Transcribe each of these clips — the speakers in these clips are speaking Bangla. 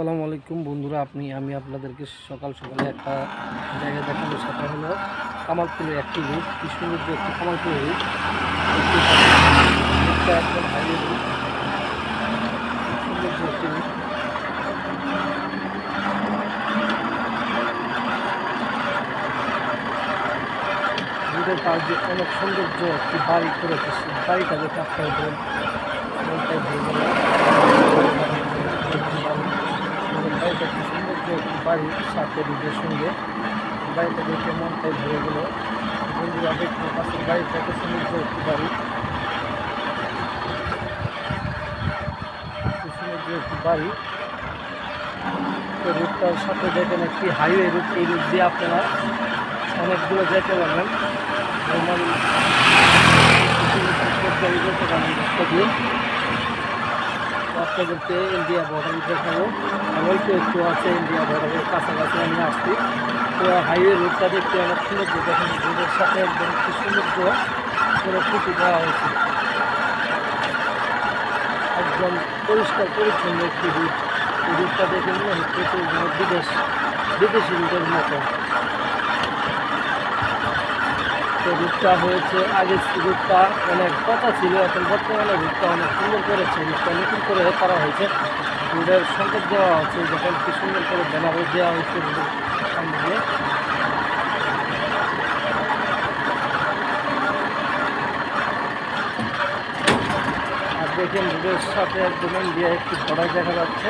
আসসালামু আলাইকুম বন্ধুরা, আপনি, আমি আপনাদেরকে সকাল সকালে একটা জায়গা দেখাবো। সেটা হলো কামালপুরের একটি রুট, কি সুন্দর যে একটি কামালপুরের রুট। একটা একদম হাইওয়ে রুট সুন্দর যে একটি রুট। রুটের পাশ অনেক সৌন্দর্য একটি বাড়ি সেই বাড়িটা দেখে আপনার বাড়িটা কি সৌন্দর্য একটি বাড়ি সাথে রুটের সঙ্গে বাড়িটা দেখে মনটাই ভরে গেল। বন্ধুরা দেখতে পাচ্ছেন বাড়িটা এত সৌন্দর্য একটি বাড়ি। কি সৌন্দর্য একটি বাড়ি। তো রুটটার সাথে দেখেন একটি হাইওয়ে রুট, এই রুট দিয়ে আপনারা অনেকগুলো যেতে পারবেন। ভ্রমণ যেতে পারবেন দিয়ে তো আপনাদেরকে ইন্ডিয়া বর্ডার দেখাবো অল্প একটু আছে ইন্ডিয়া বর্ডারের কাছাকাছি আমি আসছি। তো হাইওয়ে রুটটা দেখতে অনেক সৌন্দর্য দেখেন রোডের সাথে একদম কি সৌন্দর্য করে ফুটি দেওয়া হয়েছে। একদম পরিষ্কার পরিচ্ছন্ন একটি রুট রুটটা দেখে মনে হচ্ছে বিদেশ বিদেশি রুটের মতো। তো রুটটা হয়েছে আগে রুটটা অনেক কথা ছিল, এখন বর্তমানে রুটটা অনেক সুন্দর করেছে রুটটা নতুন করে করা হয়েছে। রুটের সংকেত দেওয়া হচ্ছে যখন কি সুন্দর করে ব্যানারও দেওয়া হয়েছে রুটের সামনে। আর দেখেন রুটের সাথে একদম ইন্ডিয়া একটি বর্ডার দেখা যাচ্ছে।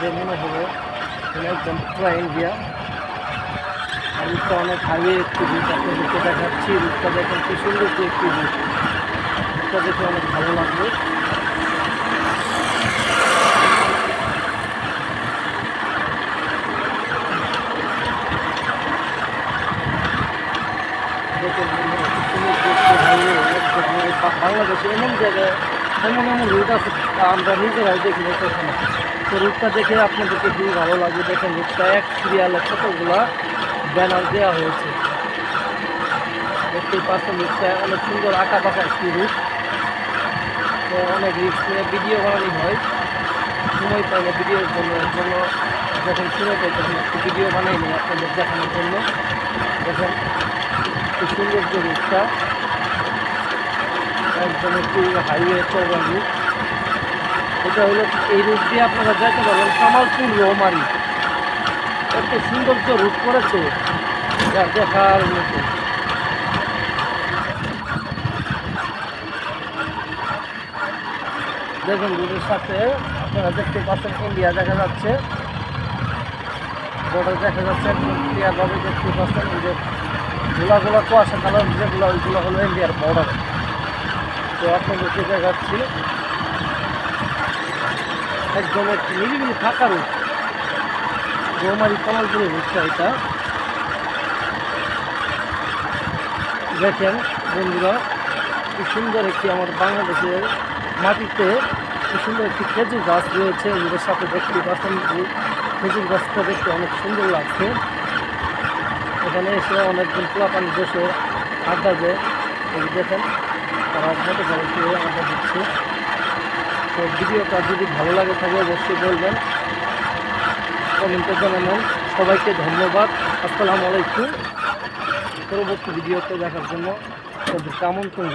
দেখে মনে হলো একদম পুরা ইন্ডিয়া আর রুটটা অনেক হাইওয়ে একটি রুট আপনাদেরকে দেখাচ্ছি। রুটটা দেখেন কি সুন্দর যে একটি রুট রুটটা দেখে অনেক ভালো লাগবে। মানে বাংলাদেশে এমন জায়গায় এমন এমন রুট আছে আমরা নিজেরাই দেখি না তো দেখে আপনাদেরকে খুবই ভালো লাগবে। দেখেন রুটটা এক সিরিয়ালে কতগুলা ব্যানার দেওয়া হয়েছে। দেখতেই পাচ্ছেন রুটটা অনেক সুন্দর আঁকা পাকা একটি রুট তো অনেক রিক্স নিয়ে ভিডিও বানানো হয়। সময় পাই না ভিডিওর জন্য জন্য যখন সময় পাই তখন একটু ভিডিও বানাই নিই আপনাদের দেখানোর জন্য। দেখেন কি সুন্দর যে রুটটা একদম একটু হাইওয়ে চৌড়া রুট এটা হলো এই রুট দিয়ে আপনারা যেতে পারবেন কামালপুর রৌমারি এত সৌন্দর্য রুট করেছে। যা দেখার মতো। দেখুন রুটের সাথে আপনারা দেখতে পাচ্ছেন ইন্ডিয়া দেখা যাচ্ছে। বর্ডার দেখা যাচ্ছে ক্লিয়ারভাবে দেখতে পাচ্ছেন যে গোলাগুলা, কুয়াশা কালার যেগুলো ওইগুলো হলো ইন্ডিয়ার বর্ডার তো আপনাদেরকে দেখাচ্ছি। একদম একটি নিরিবিলি ফাঁকা রুট রৌমারি কমলপুরি রুটটা এটা। দেখেন বন্ধুরা, কি সুন্দর একটি আমার বাংলাদেশের মাটিতে, কি সুন্দর একটি খেজুর গাছ রয়েছে। এদের সাথে দেখতে পাচ্ছেন যে খেজুর গাছটা দেখতে অনেক সুন্দর লাগছে। এখানে এসে অনেকজন পোলাপান বসে আড্ডা দেয়। দেখেন, তারা মতো করে আড্ডা দিচ্ছে। তো ভিডিওটা যদি ভালো লাগে থাকে অবশ্যই বলবেন। কমেন্টে জানাবেন। সবাইকে ধন্যবাদ। আসসালামু আলাইকুম। পরবর্তী ভিডিওতে দেখার জন্য তাদেরকে আমন্ত্রণ